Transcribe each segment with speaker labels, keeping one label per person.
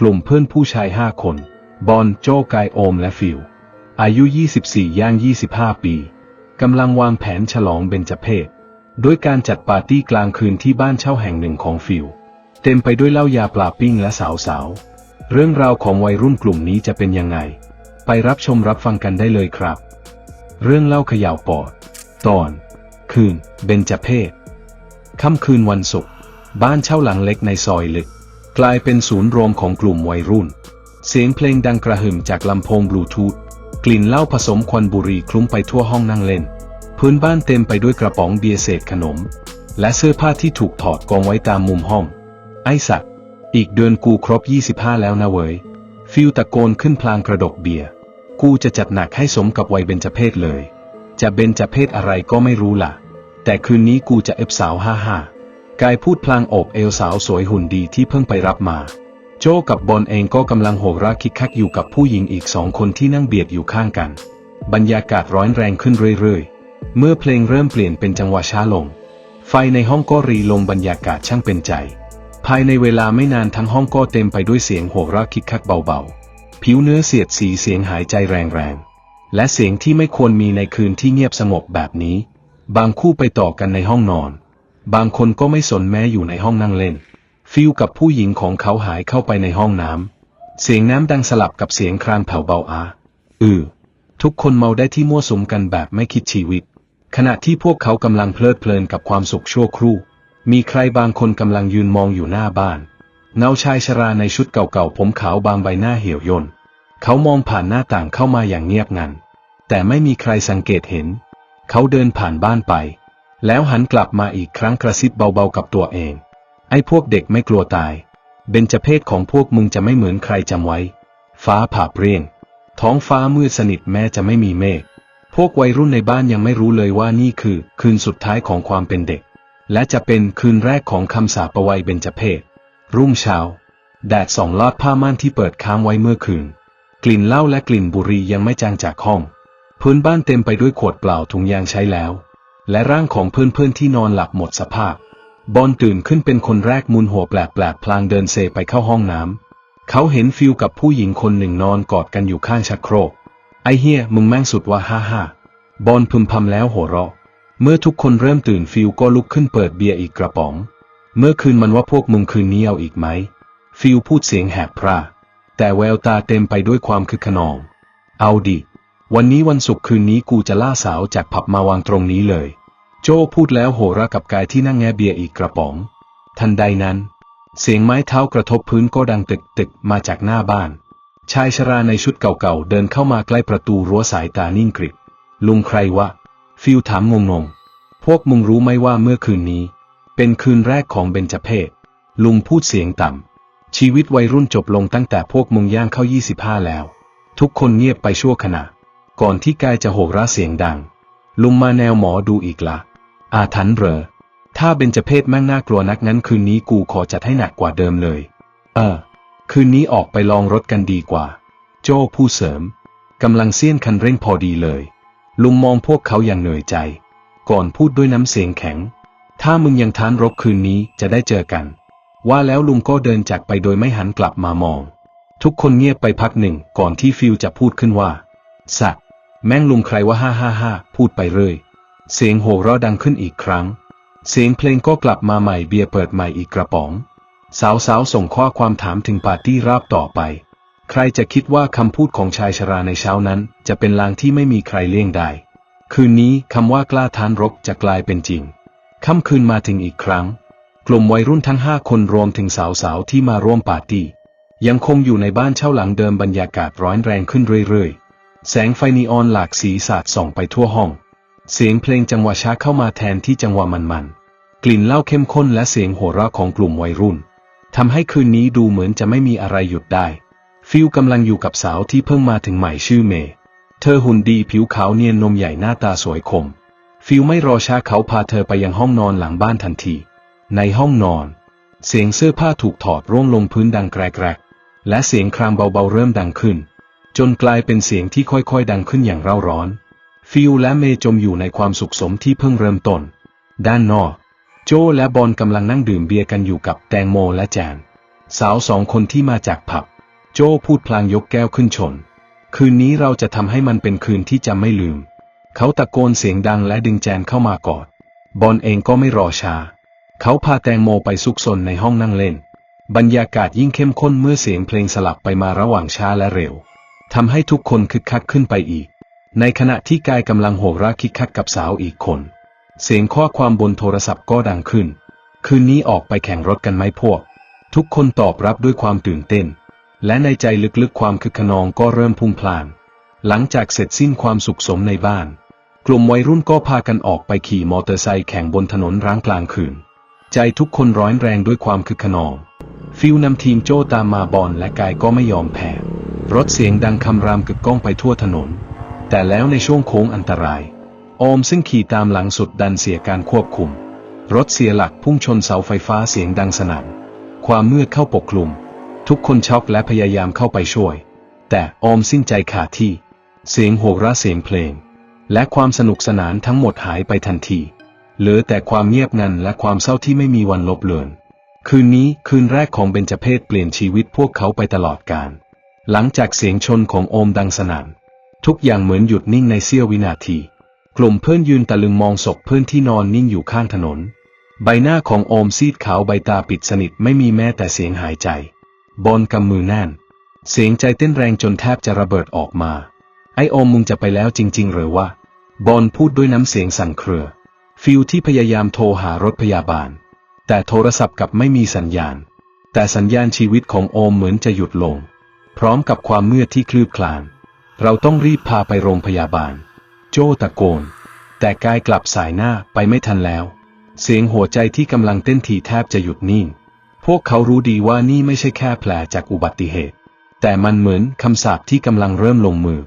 Speaker 1: กลุ่มเพื่อนผู้ชายห้าคน บอลโจกายโอมและฟิล อายุ 24 ย่าง 25 ปี กำลังวางแผนฉลองเบญจเพศด้วยการจัดปาร์ตี้กลางคืนที่บ้านเช่าแห่งหนึ่งของฟิล เต็มไปด้วยเหล้ายาปลาปิ้งและสาวๆ เรื่องราวของวัยรุ่นกลุ่มนี้จะเป็นยังไง ไปรับชมรับฟังกันได้เลยครับ เรื่องเล่าขย่าวปอด ตอน คืน เบญจเพศค่ำคืนวันศุกร์บ้านเช่าหลังเล็กในซอยลึก กลายเป็นศูนย์รวมของกลุ่มวัยรุ่น เสียงเพลงดังกระหึ่มจากลำโพงบลูทูธกลิ่นเหล้าผสมควันบุหรี่คลุ้งไปทั่วห้องนั่งเล่น พื้นบ้านเต็มไปด้วยกระป๋องเบียร์เศษขนม และเสื้อผ้าที่ถูกถอดกองไว้ตามมุมห้อง ไอ้สัตว์อีกเดือนกูครบ 25 แล้วนะเว้ย ฟิลตะโกนขึ้นพลางกระดกเบียร์ กูจะจัดหนักให้สมกับวัยเบญจเพศเลย จะเบญจเพศอะไรก็ไม่รู้ล่ะ แต่คืนนี้กูจะเอฟสาวห้าห้า กายพูดพลางโอบเอวสาวสวยหุ่นดีที่เพิ่งไปรับมา โจกับบอลเองก็กำลังโหราคิกคักอยู่กับผู้หญิงอีกสองคนที่นั่งเบียดอยู่ข้างกัน บรรยากาศร้อนแรงขึ้นเรื่อยๆ เมื่อเพลงเริ่มเปลี่ยนเป็นจังหวะช้าลง ไฟในห้องก็รีลงบรรยากาศช่างเป็นใจ ภายในเวลาไม่นานทั้งห้องก็เต็มไปด้วยเสียงโหราคิกคักเบาๆ ผิวเนื้อเสียดสีเสียงหายใจแรงๆ และเสียงที่ไม่ควรมีในคืนที่เงียบสงบแบบนี้ บางคู่ไปต่อกันในห้องนอน บางคนก็ไม่สนแม้อยู่ในห้องนั่งเล่น ฟิลกับผู้หญิงของเขาหายเข้าไปในห้องน้ำ เสียงน้ำดังสลับกับเสียงครางแผ่วเบาอา อือ ทุกคนเมาได้ที่มั่วสุมกันแบบไม่คิดชีวิต ขณะที่พวกเขากำลังเพลิดเพลินกับความสุขชั่วครู่ มีใครบางคนกำลังยืนมองอยู่หน้าบ้าน เงาชายชราในชุดเก่าๆผมขาวบางใบหน้าเหี่ยวย่น เขามองผ่านหน้าต่างเข้ามาอย่างเงียบงัน แต่ไม่มีใครสังเกตเห็น เขาเดินผ่านบ้านไป แล้วหันกลับมาอีกครั้งกระซิบเบาๆกับตัวเอง ไอ้พวกเด็กไม่กลัวตาย เบญจเพศของพวกมึงจะไม่เหมือนใครจำไว้ ฟ้าผ่าเปรี้ยง ท้องฟ้ามืดสนิทแม้จะไม่มีเมฆ พวกวัยรุ่นในบ้านยังไม่รู้เลยว่านี่คือ คืนสุดท้ายของความเป็นเด็ก และจะเป็นคืนแรกของคำสาปวัยเบญจเพศ รุ่งเช้า แดดส่องลอดผ้าม่านที่เปิดค้างไว้เมื่อคืน กลิ่นเหล้าและกลิ่นบุหรี่ยังไม่จางจากห้อง พื้นบ้านเต็มไปด้วยขวดเปล่าถุงยางใช้แล้ว และร่างของเพื่อนๆที่นอนหลับหมดสภาพ บอลตื่นขึ้นเป็นคนแรกมุนหัวแปลกๆพลางเดินเซไปเข้าห้องน้ำ เขาเห็นฟิลกับผู้หญิงคนหนึ่งนอนกอดกันอยู่ข้างชักโครก ไอเฮียมึงแม่งสุดว่าฮ่าฮ่าบอลพึมพำแล้วหัวเราะ เมื่อทุกคนเริ่มตื่นฟิลก็ลุกขึ้นเปิดเบียร์อีกกระป๋อง เมื่อคืนมันว่าพวกมึงคืนนี้เอาอีกไหม ฟิลพูดเสียงแหบพร่า แต่แววตาเต็มไปด้วยความคึกขนอง เอาดิ วันนี้วันศุกร์คืนนี้กูจะล่าสาวจากผับมาวางตรงนี้เลย โจ้พูดแล้วโหระกับกายที่นั่งแงเบียร์อีกกระป๋อง ทันใดนั้น เสียงไม้เท้ากระทบพื้นก็ดังตึกตึกมาจากหน้าบ้าน ชายชราในชุดเก่าๆเดินเข้ามาใกล้ประตูรั้วสายตานิ่งกริบลุงใครวะ ฟิลถามงงๆพวกมึงรู้ไหมว่าเมื่อคืนนี้ เป็นคืนแรกของเบญจเพศลุงพูดเสียงต่ำ ชีวิตวัยรุ่นจบลงตั้งแต่พวกมึงย่างเข้า 25 แล้ว ทุกคนเงียบไปชั่วขณะ ก่อนที่กายจะโหราเสียงดัง ลุงมาแนวหมอดูอีกละ อาถรรพ์เรอ ถ้าเบญจเพศแม่งน่ากลัวนักงั้นคืนนี้กูขอจัดให้หนักกว่าเดิมเลย เออ คืนนี้ออกไปลองรถกันดีกว่า โจ้ผู้เสริมกำลังเสี้ยนคันเร่งพอดีเลย ลุงมองพวกเขาอย่างเหนื่อยใจ ก่อนพูดด้วยน้ำเสียงแข็ง ถ้ามึงยังท้านรบคืนนี้จะได้เจอกัน ว่าแล้วลุงก็เดินจากไปโดยไม่หันกลับมามอง ทุกคนเงียบไปพักหนึ่งก่อนที่ฟิลจะพูดขึ้นว่า สัตว์แม่งลุงใครว่าฮ่าฮ่าฮ่าพูดไปเรื่อย เสียงโห่ราะดังขึ้นอีกครั้ง เสียงเพลงก็กลับมาใหม่เบียร์เปิดใหม่อีกกระป๋อง สาวๆส่งข้อความถามถึงปาร์ตี้ราบต่อไป ใครจะคิดว่าคำพูดของชายชราในเช้านั้น จะเป็นลางที่ไม่มีใครเลี่ยงได้ คืนนี้คำว่ากล้าท้านรบจะกลายเป็นจริงค่ำคืนมาถึงอีกครั้ง กลุ่มวัยรุ่นทั้งห้าคนรวมถึงสาวๆที่มาร่วมปาร์ตี้ยังคงอยู่ในบ้านเช่าหลังเดิมบรรยากาศร้อนแรงขึ้นเรื่อยๆ แสงไฟนีออนหลากสีสาดส่องไปทั่วห้อง เสียงเพลงจังหวะช้าเข้ามาแทนที่จังหวะมันๆ กลิ่นเหล้าเข้มข้นและเสียงโห่เราะของกลุ่มวัยรุ่นทำให้คืนนี้ดูเหมือนจะไม่มีอะไรหยุดได้ ฟิลกำลังอยู่กับสาวที่เพิ่งมาถึงใหม่ชื่อเมย์เธอหุ่นดีผิวขาวเนียนนมใหญ่หน้าตาสวยคม ฟิลไม่รอช้าเขาพาเธอไปยังห้องนอนหลังบ้านทันที ในห้องนอน เสียงเสื้อผ้าถูกถอดร่วงลงพื้นดังแกรกๆและเสียงครางเบาๆเริ่มดังขึ้น จนกลายเป็นเสียงที่ค่อยๆ ดังขึ้นอย่างเร่าร้อน ฟิลและเมย์จมอยู่ในความสุขสมที่เพิ่งเริ่มต้น ด้านนอก โจและบอลกำลังนั่งดื่มเบียร์กันอยู่กับแตงโมและแจน สาวสองคนที่มาจากผับ โจพูดพลางยกแก้วขึ้นชน คืนนี้เราจะทำให้มันเป็นคืนที่จะไม่ลืม เขาตะโกนเสียงดังและดึงแจนเข้ามากอด บอลเองก็ไม่รอช้า เขาพาแตงโมไปซุกซนในห้องนั่งเล่น บรรยากาศยิ่งเข้มข้นเมื่อเสียงเพลงสลับไปมาระหว่างช้าและเร็วทำให้ทุกคนคึกคักขึ้นไปอีก ในขณะที่กายกำลังโหราคิกคักกับสาวอีกคน เสียงข้อความบนโทรศัพท์ก็ดังขึ้น คืนนี้ออกไปแข่งรถกันไหมพวก ทุกคนตอบรับด้วยความตื่นเต้น และในใจลึกๆความคึกขนองก็เริ่มพุ่งพล่าน หลังจากเสร็จสิ้นความสุขสมในบ้าน กลุ่มวัยรุ่นก็พากันออกไปขี่มอเตอร์ไซค์แข่งบนถนนร้างกลางคืน ใจทุกคนร้อนแรงด้วยความคึกขนอง ฟิลนำทีมโจ้ตามมาบอลและกายก็ไม่ยอมแพ้รถเสียงดังคำรามกึกก้องไปทั่วถนน แต่แล้วในช่วงโค้งอันตรายโอมซึ่งขี่ตามหลังสุดดันเสียการควบคุม รถเสียหลักพุ่งชนเสาไฟฟ้าเสียงดังสนั่น ความมืดเข้าปกคลุม ทุกคนช็อกและพยายามเข้าไปช่วย แต่โอมสิ้นใจขาดที่ เสียงโหระเสียงเพลง และความสนุกสนานทั้งหมดหายไปทันที เหลือแต่ความเงียบงันและความเศร้าที่ไม่มีวันลบเลือน คืนนี้คืนแรกของเบญจเพศเปลี่ยนชีวิตพวกเขาไปตลอดกาล หลังจากเสียงชนของโอมดังสนั่น ทุกอย่างเหมือนหยุดนิ่งในเสี้ยววินาที กลุ่มเพื่อนยืนตะลึงมองศพเพื่อนที่นอนนิ่งอยู่ข้างถนน ใบหน้าของโอมซีดขาวใบตาปิดสนิทไม่มีแม้แต่เสียงหายใจ บอลกำมือแน่น เสียงใจเต้นแรงจนแทบจะระเบิดออกมา ไอโอมมึงจะไปแล้วจริง ๆ หรือวะ บอลพูดด้วยน้ำเสียงสั่นเครือ ฟิลที่พยายามโทรหารถพยาบาล แต่โทรศัพท์กลับไม่มีสัญญาณ แต่สัญญาณชีวิตของโอมเหมือนจะหยุดลง พร้อมกับความมืดที่คลืบคลาน เราต้องรีบพาไปโรงพยาบาล โจตะโกน แต่กายกลับสายหน้าไปไม่ทันแล้ว เสียงหัวใจที่กำลังเต้นถี่แทบจะหยุดนิ่ง พวกเขารู้ดีว่านี่ไม่ใช่แค่แผลจากอุบัติเหตุ แต่มันเหมือนคำสาปที่กำลังเริ่มลงมือ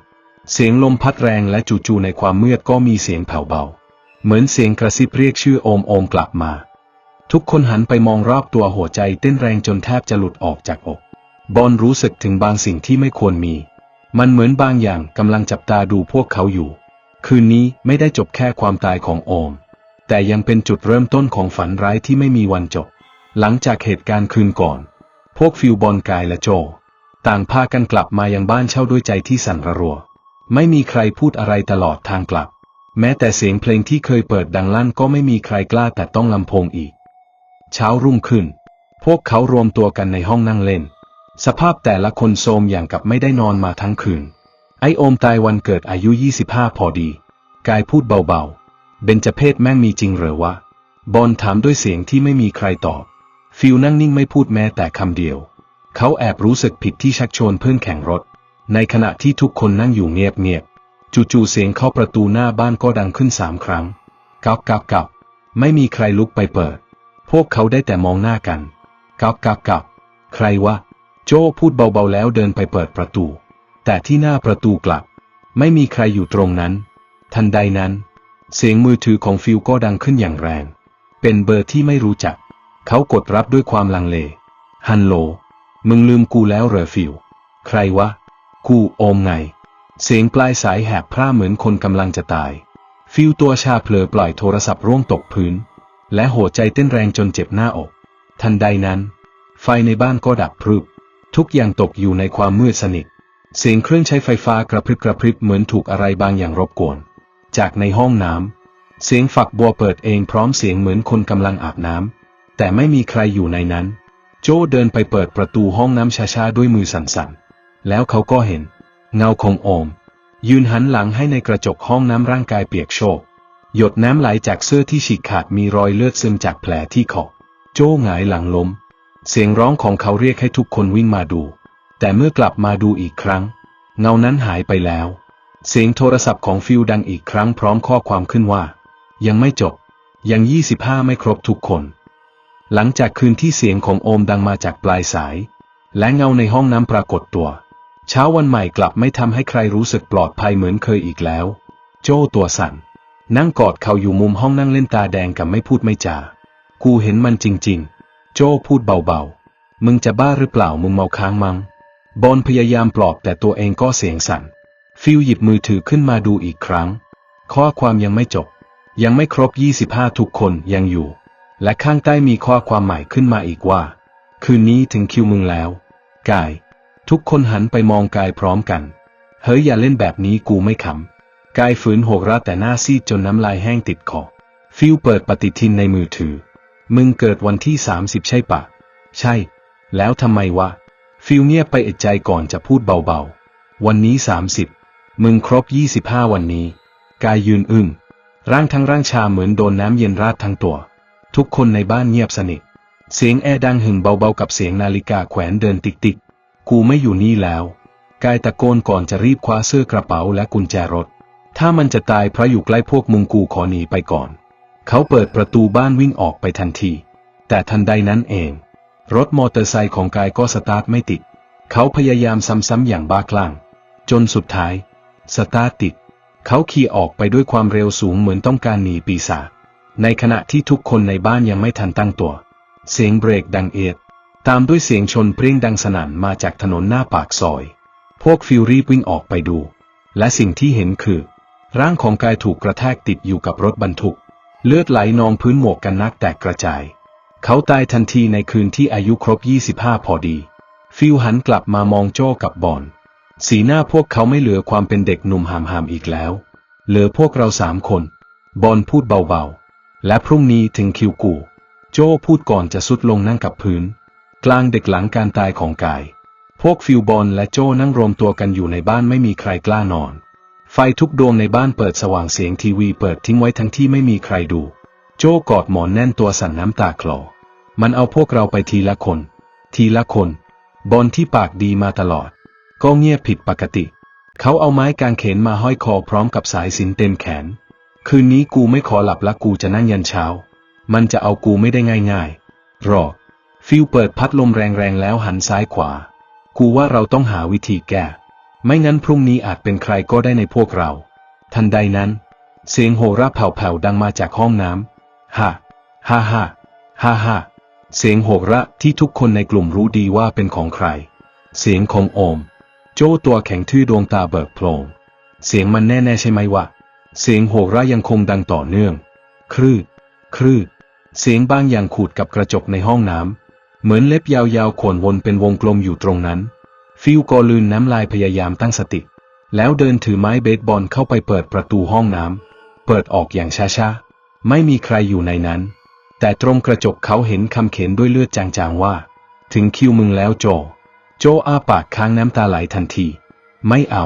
Speaker 1: เสียงลมพัดแรงและจู่ๆในความมืดก็มีเสียงแผ่วเบา เหมือนเสียงกระซิบเรียกชื่อโอมโอมกลับมา ทุกคนหันไปมองรอบตัวหัวใจเต้นแรงจนแทบจะหลุดออกจากอก บอลรู้สึกถึงบางสิ่งที่ไม่ควรมี มันเหมือนบางอย่างกำลังจับตาดูพวกเขาอยู่ คืนนี้ไม่ได้จบแค่ความตายของโอม แต่ยังเป็นจุดเริ่มต้นของฝันร้ายที่ไม่มีวันจบ หลังจากเหตุการณ์คืนก่อน พวกฟิวบอลกายและโจ ต่างพากันกลับมายังบ้านเช่าด้วยใจที่สั่นระรัว ไม่มีใครพูดอะไรตลอดทางกลับ แม้แต่เสียงเพลงที่เคยเปิดดังลั่นก็ไม่มีใครกล้าแต่ต้องลำโพงอีก เช้ารุ่งขึ้น พวกเขารวมตัวกันในห้องนั่งเล่น สภาพแต่ละคนโทมอย่างกับไม่ได้นอนมาทั้งคืน ไอโอมตายวันเกิดอายุ 25 พอดี กายพูดเบาๆ เบนจเพศแม่งมีจริงเหรอวะ บอลถามด้วยเสียงที่ไม่มีใครตอบ ฟิลนั่งนิ่งไม่พูดแม้แต่คำเดียว เขาแอบรู้สึกผิดที่ชักชวนเพื่อนแข่งรถ ในขณะที่ทุกคนนั่งอยู่เงียบๆ จู่ๆเสียงเข้าประตูหน้าบ้านก็ดังขึ้นสามครั้ง กับกับกับไม่มีใครลุกไปเปิด พวกเขาได้แต่มองหน้ากัน กับกับกับใครวะ โจพูดเบาๆแล้วเดินไปเปิดประตู แต่ที่หน้าประตูกลับ ไม่มีใครอยู่ตรงนั้น ทันใดนั้น เสียงมือถือของฟิลก็ดังขึ้นอย่างแรง เป็นเบอร์ที่ไม่รู้จัก เขากดรับด้วยความลังเล ฮัลโหล มึงลืมกูแล้วเหรอฟิล ใครวะ กูโอมไง เสียงปลายสายแหบพร่าเหมือนคนกำลังจะตาย ฟิลตัวชาเผลอปล่อยโทรศัพท์ร่วงตกพื้น และหัวใจเต้นแรงจนเจ็บหน้าอก ทันใดนั้น ไฟในบ้านก็ดับพรึบ ทุกอย่างตกอยู่ในความมืดสนิท เสียงเครื่องใช้ไฟฟ้ากระพริบกระพริบเหมือนถูกอะไรบางอย่างรบกวน จากในห้องน้ำ เสียงฝักบัวเปิดเองพร้อมเสียงเหมือนคนกำลังอาบน้ำ แต่ไม่มีใครอยู่ในนั้น โจเดินไปเปิดประตูห้องน้ำช้าๆด้วยมือสั่นๆ แล้วเขาก็เห็น เงาของโอม ยืนหันหลังให้ในกระจกห้องน้ำร่างกายเปียกโชก หยดน้ำไหลจากเสื้อที่ฉีกขาดมีรอยเลือดซึมจากแผลที่คอโจ้หงายหลังล้ม เสียงร้องของเขาเรียกให้ทุกคนวิ่งมาดู แต่เมื่อกลับมาดูอีกครั้ง เงานั้นหายไปแล้ว เสียงโทรศัพท์ของฟิลดังอีกครั้งพร้อมข้อความขึ้นว่า ยังไม่จบ ยัง 25 ไม่ครบทุกคน หลังจากคืนที่เสียงของโอมดังมาจากปลายสาย และเงาในห้องน้ำปรากฏตัว เช้าวันใหม่กลับไม่ทำให้ใครรู้สึกปลอดภัยเหมือนเคยอีกแล้ว โจ้ตัวสั่นนั่งกอดเขาอยู่มุมห้องนั่งเล่นตาแดงกับไม่พูดไม่จา กูเห็นมันจริง ๆ โจ้พูดเบาๆ มึงจะบ้าหรือเปล่ามึงเมาค้างมังบอลพยายามปลอบแต่ตัวเองก็เสียงสั่น ฟิลหยิบมือถือขึ้นมาดูอีกครั้ง ข้อความยังไม่จบ ยังไม่ครบ 25 ทุกคนยังอยู่ และข้างใต้มีข้อความใหม่ขึ้นมาอีกว่า คืนนี้ถึงคิวมึงแล้ว กาย ทุกคนหันไปมองกายพร้อมกัน เฮ้ยอย่าเล่นแบบนี้กูไม่ขำ กายฝืนโหกราแต่หน้าซีดจนน้ำลายแห้งติดคอ ฟิวเปิดปฏิทินในมือถือ มึงเกิดวันที่ 30 ใช่ปะ ใช่ แล้วทำไมวะ ฟิวเงียบไปเอ็ดใจก่อนจะพูดเบาๆ วันนี้ 30 มึงครบ 25 วันนี้ กายยืนอึ้งร่างทั้งร่างชาเหมือนโดนน้ำเย็นราดทั้งตัว ทุกคนในบ้านเงียบสนิท เสียงแอร์ดังหึ่งเบาๆกับเสียงนาฬิกาแขวนเดินติ๊กๆกูไม่อยู่นี่แล้ว กายตะโกนก่อนจะรีบคว้าเสื้อกระเป๋าและกุญแจรถ ถ้ามันจะตายเพราะอยู่ใกล้พวกมึงกูขอหนีไปก่อน เขาเปิดประตูบ้านวิ่งออกไปทันที แต่ทันใดนั้นเอง รถมอเตอร์ไซค์ของกายก็สตาร์ทไม่ติด เขาพยายามซ้ำๆอย่างบ้าคลั่ง จนสุดท้าย สตาร์ทติด เขาขี่ออกไปด้วยความเร็วสูงเหมือนต้องการหนีปีศาจในขณะที่ทุกคนในบ้านยังไม่ทันตั้งตัว เสียงเบรกดังเอียด ตามด้วยเสียงชนเพรียงดังสนั่นมาจากถนนหน้าปากซอย พวกฟิวรีบวิ่งออกไปดู และสิ่งที่เห็นคือ ร่างของกายถูกกระแทกติดอยู่กับรถบรรทุก เลือดไหลนองพื้นหมวกกันนักแตกกระจาย เขาตายทันทีในคืนที่อายุครบ 25 พอดี ฟิวหันกลับมามองโจ้กับบอน สีหน้าพวกเขาไม่เหลือความเป็นเด็กหนุ่มหามหามอีกแล้ว เหลือพวกเราสามคน บอนพูดเบาๆ และพรุ่งนี้ถึงคิวกู โจ้พูดก่อนจะสุดลงนั่งกับพื้น กลางเด็กหลังการตายของกาย พวกฟิวบอลและโจ้นั่งรวมตัวกันอยู่ในบ้านไม่มีใครกล้านอน ไฟทุกดวงในบ้านเปิดสว่างเสียงทีวีเปิดทิ้งไว้ทั้งที่ไม่มีใครดู โจ้กอดหมอนแน่นตัวสั่นน้ำตาคลอ มันเอาพวกเราไปทีละคน ทีละคน บอลที่ปากดีมาตลอด ก็เงียบผิดปกติ เขาเอาไม้กางเขนมาห้อยคอพร้อมกับสายสินเต็มแขน คืนนี้กูไม่ขอหลับละกูจะนั่งยันเช้า มันจะเอากูไม่ได้ง่ายๆ รอ ฟิวเปิดพัดลมแรงๆแล้วหันซ้ายขวา กูว่าเราต้องหาวิธีแก้ ไม่งั้นพรุ่งนี้อาจเป็นใครก็ได้ในพวกเรา ทันใดนั้น เสียงโหราแผ่วๆดังมาจากห้องน้ำฮ่าฮ่าฮ่าฮ่าฮ่าเสียงโหระที่ทุกคนในกลุ่มรู้ดีว่าเป็นของใคร เสียงของโอม โจ้ตัวแข็งทื่อดวงตาเบิกโพลงเสียงมันแน่ๆใช่ไหมวะ เสียงโหระยังคงดังต่อเนื่อง ครืดครืดเสียงบางอย่างขูดกับกระจกในห้องน้ำ เหมือนเล็บยาวๆข่วนวนเป็นวงกลมอยู่ตรงนั้น ฟิลก็ลืนน้ำลายพยายามตั้งสติ แล้วเดินถือไม้เบสบอลเข้าไปเปิดประตูห้องน้ำ เปิดออกอย่างช้าๆ ไม่มีใครอยู่ในนั้น แต่ตรงกระจกเขาเห็นคำเขียนด้วยเลือดจางๆว่า ถึงคิวมึงแล้วโจ โจอาปากค้างน้ำตาไหลทันที ไม่เอา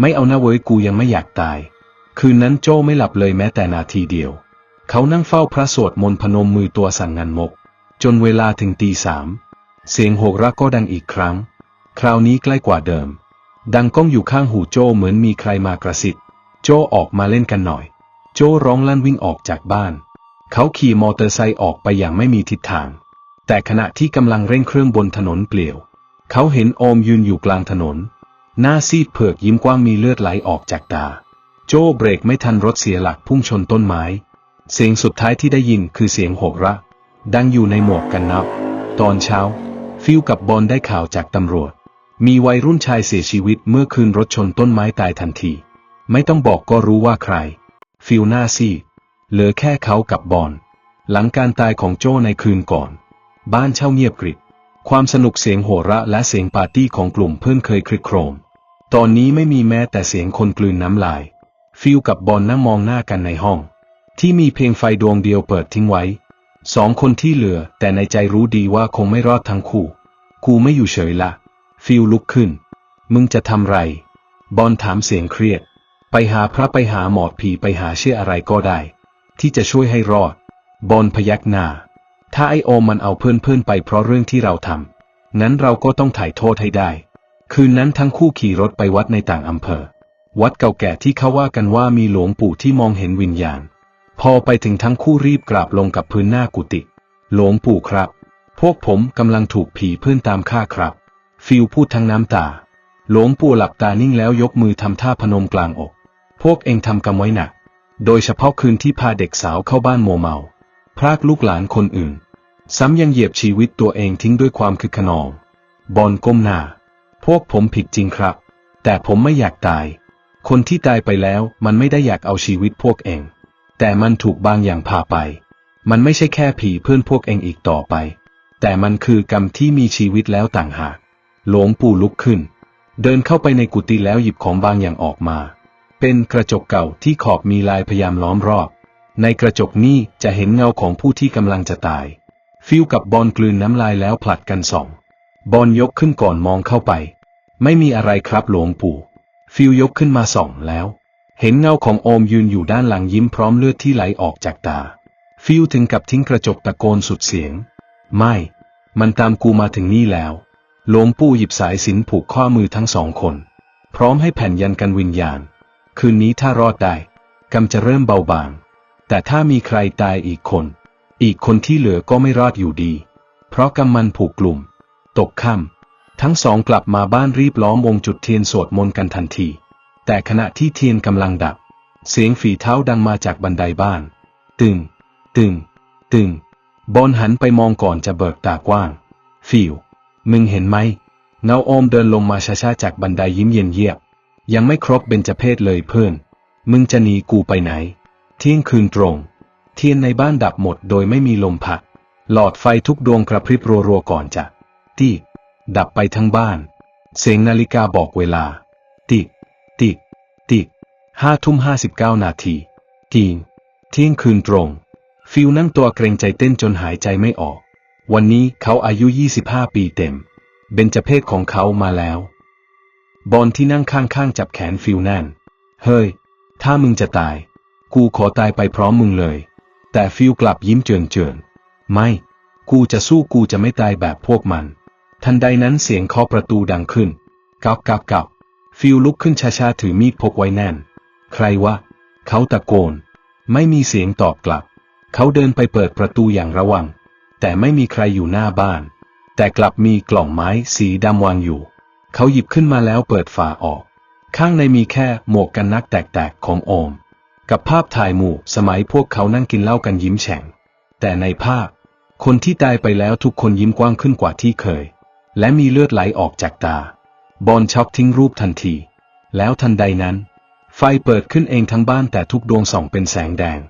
Speaker 1: ไม่เอานะเว้ยกูยังไม่อยากตาย คืนนั้นโจไม่หลับเลยแม้แต่นาทีเดียว เขานั่งเฝ้าพระสวดมนต์พนมมือตัวสั่นงันงกจนเวลาถึงตีสาม เสียงโหกระก็ดังอีกครั้ง คราวนี้ใกล้กว่าเดิม ดังก้องอยู่ข้างหูโจเหมือนมีใครมากระซิบโจออกมาเล่นกันหน่อย โจร้องลั่นวิ่งออกจากบ้าน เขาขี่มอเตอร์ไซค์ออกไปอย่างไม่มีทิศทาง แต่ขณะที่กำลังเร่งเครื่องบนถนนเปลี่ยว เขาเห็นโอมยืนอยู่กลางถนน หน้าซีดเผือกยิ้มกว้างมีเลือดไหลออกจากตา โจเบรกไม่ทันรถเสียหลักพุ่งชนต้นไม้ เสียงสุดท้ายที่ได้ยินคือเสียงโหกระดังอยู่ในหมวกกันน็อกตอนเช้า ฟิลกับบอลได้ข่าวจากตำรวจ มีวัยรุ่นชายเสียชีวิตเมื่อคืนรถชนต้นไม้ตายทันที ไม่ต้องบอกก็รู้ว่าใคร ฟิลหน้าซีดเหลือแค่เขากับบอลหลังการตายของโจ้ในคืนก่อน บ้านเช่าเงียบกริบความสนุกเสียงโห่ระและเสียงปาร์ตี้ของกลุ่มเพื่อนเคยคลิกโครม ตอนนี้ไม่มีแม้แต่เสียงคนกลืนน้ำลาย ฟิลกับบอลนั่งมองหน้ากันในห้อง ที่มีเพียงไฟดวงเดียวเปิดทิ้งไว้ สองคนที่เหลือแต่ในใจรู้ดีว่าคงไม่รอดทั้งคู่ กูไม่อยู่เฉยละ ฟิลลุกขึ้น มึงจะทำไร บอลถามเสียงเครียด ไปหาพระไปหาหมอผีไปหาเชื่ออะไรก็ได้ ที่จะช่วยให้รอด บอลพยักหน้า ถ้าไอโอมมันเอาเพื่อนเพื่อนไปเพราะเรื่องที่เราทำงั้นเราก็ต้องถ่ายโทษให้ได้ คืนนั้นทั้งคู่ขี่รถไปวัดในต่างอำเภอ วัดเก่าแก่ที่เขาว่ากันว่ามีหลวงปู่ที่มองเห็นวิญญาณ พอไปถึงทั้งคู่รีบกราบลงกับพื้นหน้ากุฏิหลวงปู่ครับ พวกผมกำลังถูกผีเพื่อนตามฆ่าครับ ฟิลพูดทั้งน้ำตา หลวงปู่หลับตานิ่งแล้วยกมือทำท่าพนมกลางอก พวกเองทำกรรมไว้หนัก โดยเฉพาะคืนที่พาเด็กสาวเข้าบ้านโมเมา พรากลูกหลานคนอื่น ซ้ำยังเหยียบชีวิตตัวเองทิ้งด้วยความคึกขนอง บอลก้มหน้า พวกผมผิดจริงครับ แต่ผมไม่อยากตาย คนที่ตายไปแล้วมันไม่ได้อยากเอาชีวิตพวกเอง แต่มันถูกบางอย่างพาไป มันไม่ใช่แค่ผีเพื่อนพวกเองอีกต่อไป แต่มันคือกรรมที่มีชีวิตแล้วต่างหาก หลวงปู่ลุกขึ้น เดินเข้าไปในกุฏิแล้วหยิบของบางอย่างออกมา เป็นกระจกเก่าที่ขอบมีลายพยายามล้อมรอบ ในกระจกนี้จะเห็นเงาของผู้ที่กำลังจะตาย ฟิวกับบอลกลืนน้ำลายแล้วผลัดกันส่อง บอลยกขึ้นก่อนมองเข้าไป ไม่มีอะไรครับหลวงปู่ ฟิวยกขึ้นมาส่องแล้ว เห็นเงาของโอมยืนอยู่ด้านหลังยิ้มพร้อมเลือดที่ไหลออกจากตา ฟิวถึงกับทิ้งกระจกตะโกนสุดเสียง ไม่ มันตามกูมาถึงนี่แล้ว หลวงปู่หยิบสายสินผูกข้อมือทั้งสองคน พร้อมให้แผ่นยันกันวิญญาณ คืนนี้ถ้ารอดได้กรรมจะเริ่มเบาบาง แต่ถ้ามีใครตายอีกคน อีกคนที่เหลือก็ไม่รอดอยู่ดี เพราะกรรมมันผูกกลุ่ม ตกค่ำทั้งสองกลับมาบ้านรีบล้อมวงจุดเทียนสวดมนต์กันทันที แต่ขณะที่เทียนกำลังดับ เสียงฝีเท้าดังมาจากบันไดบ้าน ตึง ตึง ตึง บอลหันไปมองก่อนจะเบิกตากว้าง ฟิว มึงเห็นไหมเงาโอมเดินลงมาช้าๆจากบันไดยิ้มเย็นเยียบ ยังไม่ครบเบญจเพศเลยเพื่อน มึงจะหนีกูไปไหน เที่ยงคืนตรง เทียนในบ้านดับหมดโดยไม่มีลมพัด หลอดไฟทุกดวงกระพริบรัวๆก่อนจะติดับไปทั้งบ้าน เสียงนาฬิกาบอกเวลา ติติติห้าทุ่มห้าสิบเก้านาทีทีงเที่ยงคืนตรง ฟิวนั่งตัวเกรงใจเต้นจนหายใจไม่ออก วันนี้เขาอายุ 25 ปีเต็ม เบญจเพศของเขามาแล้ว บอลที่นั่งข้างๆจับแขนฟิวแน่น เฮ้ย ถ้ามึงจะตาย กูขอตายไปพร้อมมึงเลย แต่ฟิวกลับยิ้มเจือนเจือนไม่ กูจะสู้กูจะไม่ตายแบบพวกมัน ทันใดนั้นเสียงเคาะประตูดังขึ้นกับกับกับฟิวลุกขึ้นช้าๆถือมีดพกไว้แน่น ใครวะ เขาตะโกน ไม่มีเสียงตอบกลับ เขาเดินไปเปิดประตูอย่างระวัง แต่ไม่มีใครอยู่หน้าบ้าน แต่กลับมีกล่องไม้สีดำวางอยู่ เขาหยิบขึ้นมาแล้วเปิดฝาออก ข้างในมีแค่หมวกกันนักแตกๆของโอม กับภาพถ่ายหมู่สมัยพวกเขานั่งกินเหล้ากันยิ้มแฉ่ง แต่ในภาพ คนที่ตายไปแล้วทุกคนยิ้มกว้างขึ้นกว่าที่เคย และมีเลือดไหลออกจากตา บอลช็อกทิ้งรูปทันที แล้วทันใดนั้น ไฟเปิดขึ้นเองทั้งบ้านแต่ทุกดวงส่องเป็นแสงแดง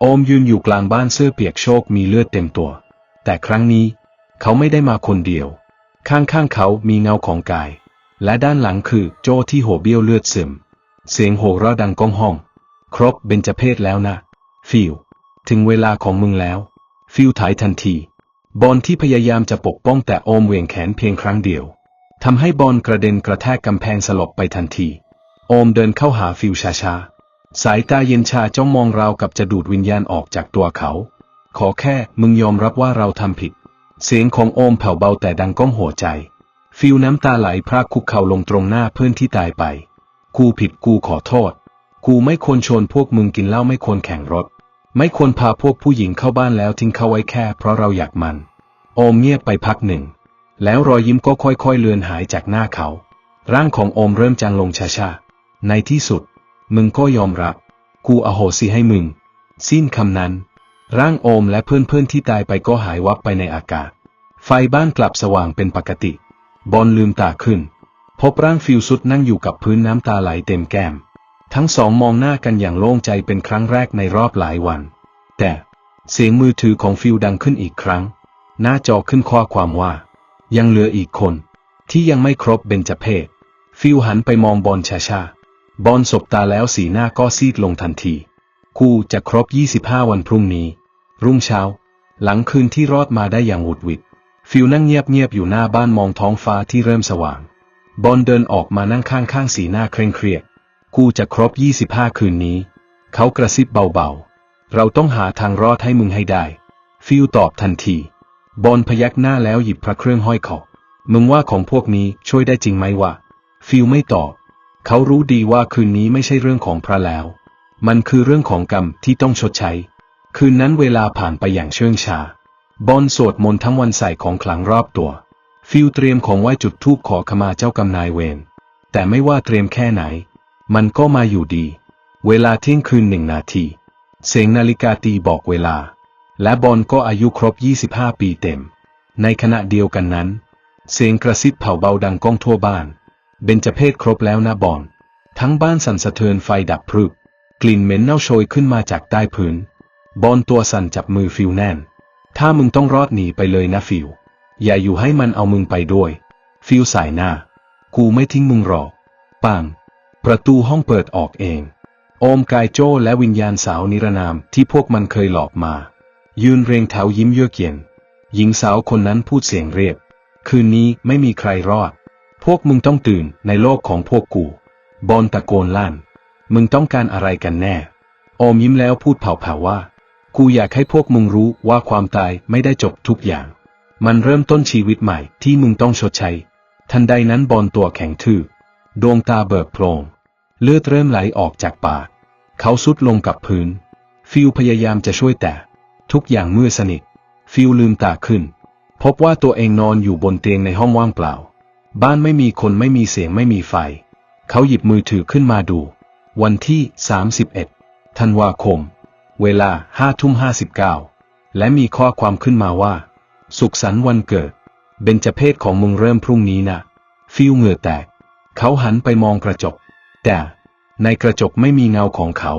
Speaker 1: โอมยืนอยู่กลางบ้านเสื้อเปียกโชกมีเลือดเต็มตัว แต่ครั้งนี้ เขาไม่ได้มาคนเดียว ข้างๆเขามีเงาของกาย และด้านหลังคือโจที่โหเบี้ยวเลือดซึม เสียงโห่ระดังก้องห้อง ครบเบญจเพศแล้วนะ ฟิวถึงเวลาของมึงแล้ว ฟิวถ่ายทันที บอลที่พยายามจะปกป้องแต่โอมเวียงแขนเพียงครั้งเดียวทำให้บอลกระเด็นกระแทกกำแพงสลบไปทันที โอมเดินเข้าหาฟิวช้าๆสายตาเย็นชาจ้องมองราวกับจะดูดวิญญาณออกจากตัวเขา ขอแค่มึงยอมรับว่าเราทำผิด เสียงของโอมแผ่วเบาแต่ดังก้องหัวใจ ฟิวน้ำตาไหลพรากคุกเข่าลงตรงหน้าเพื่อนที่ตายไป กูผิดกูขอโทษ กูไม่ควรชวนพวกมึงกินเหล้าไม่ควรแข่งรถ ไม่ควรพาพวกผู้หญิงเข้าบ้านแล้วทิ้งเขาไว้แค่เพราะเราอยากมัน โอมเงียบไปพักหนึ่ง แล้วรอยยิ้มก็ค่อยๆเลือนหายจากหน้าเขา ร่างของโอมเริ่มจางลงช้าๆในที่สุด มึงก็ยอมรับ กูอโหสิให้มึง สิ้นคำนั้น ร่างโอมและเพื่อนๆที่ตายไปก็หายวับไปในอากาศ ไฟบ้านกลับสว่างเป็นปกติ บอลลืมตาขึ้น พบร่างฟิวสุดนั่งอยู่กับพื้นน้ำตาไหลเต็มแก้ม ทั้งสองมองหน้ากันอย่างโล่งใจเป็นครั้งแรกในรอบหลายวัน แต่เสียงมือถือของฟิวดังขึ้นอีกครั้ง หน้าจอขึ้นข้อความว่า ยังเหลืออีกคน ที่ยังไม่ครบเบญจเพศ ฟิวหันไปมองบอลช้าๆบอลสบตาแล้วสีหน้าก็ซีดลงทันที กูจะครบ 25 วันพรุ่งนี้ รุ่งเช้า หลังคืนที่รอดมาได้อย่างหวุดหวิด ฟิวนั่งเงียบๆอยู่หน้าบ้านมองท้องฟ้าที่เริ่มสว่าง บอลเดินออกมานั่งข้างๆสีหน้าเคร่งเครียดกูจะครบ 25 คืนนี้ เขากระซิบเบาๆ เราต้องหาทางรอดให้มึงให้ได้ ฟิวตอบทันที บอลพยักหน้าแล้วหยิบพระเครื่องห้อยคอมึงว่าของพวกนี้ช่วยได้จริงไหมวะ ฟิลไม่ตอบ เขารู้ดีว่าคืนนี้ไม่ใช่เรื่องของพระแล้ว มันคือเรื่องของกรรมที่ต้องชดใช้ คืนนั้นเวลาผ่านไปอย่างเชื่องชาบอลสวดมนต์ทั้งวันใส่ของขลังรอบตัว ฟิลเตรียมของไหว้จุดธูปขอขมาเจ้ากรรมนายเวร แต่ไม่ว่าเตรียมแค่ไหน มันก็มาอยู่ดี เวลาเที่ยงคืนหนึ่งนาที เสียงนาฬิกาตีบอกเวลา และบอลก็อายุครบ 25 ปีเต็ม ในขณะเดียวกันนั้น เสียงกระซิบเผาเบาดังก้องทั่วบ้าน เบญจเพศครบแล้วนะบอลทั้งบ้านสั่นสะเทือนไฟดับพรึบ กลิ่นเหม็นเน่าโชยขึ้นมาจากใต้พื้น บอลตัวสั่นจับมือฟิวแน่น ถ้ามึงต้องรอดหนีไปเลยนะฟิว อย่าอยู่ให้มันเอามึงไปด้วย ฟิลสายหน้า กูไม่ทิ้งมึงหรอกปัง ประตูห้องเปิดออกเอง โอมกายโจ้และวิญญาณสาวนิรนามที่พวกมันเคยหลอกมา ยืนเรียงแถวยิ้มเยือกเย็น หญิงสาวคนนั้นพูดเสียงเรียบ คืนนี้ไม่มีใครรอด พวกมึงต้องตื่นในโลกของพวกกู บอลตะโกนลั่น มึงต้องการอะไรกันแน่โอมยิ้มแล้วพูดเผาๆว่า กูอยากให้พวกมึงรู้ว่าความตายไม่ได้จบทุกอย่าง มันเริ่มต้นชีวิตใหม่ที่มึงต้องชดใช้ ทันใดนั้นบอลตัวแข็งทื่อ ดวงตาเบิกโพลงเลือดเริ่มไหลออกจากปาก เขาสุดลงกับพื้น ฟิลพยายามจะช่วยแต่ ทุกอย่างมืดสนิท ฟิลลืมตาขึ้น พบว่าตัวเองนอนอยู่บนเตียงในห้องว่างเปล่า บ้านไม่มีคนไม่มีเสียงไม่มีไฟ เขาหยิบมือถือขึ้นมาดู วันที่ 31 ธันวาคม เวลา5ทุ่ม59 และมีข้อความขึ้นมาว่า สุขสันต์วันเกิด เบญจเพศของมึงเริ่มพรุ่งนี้นะ ฟิลเหงื่อแตก เขาหันไปมองกระจก แต่ในกระจกไม่มีเงาของเขา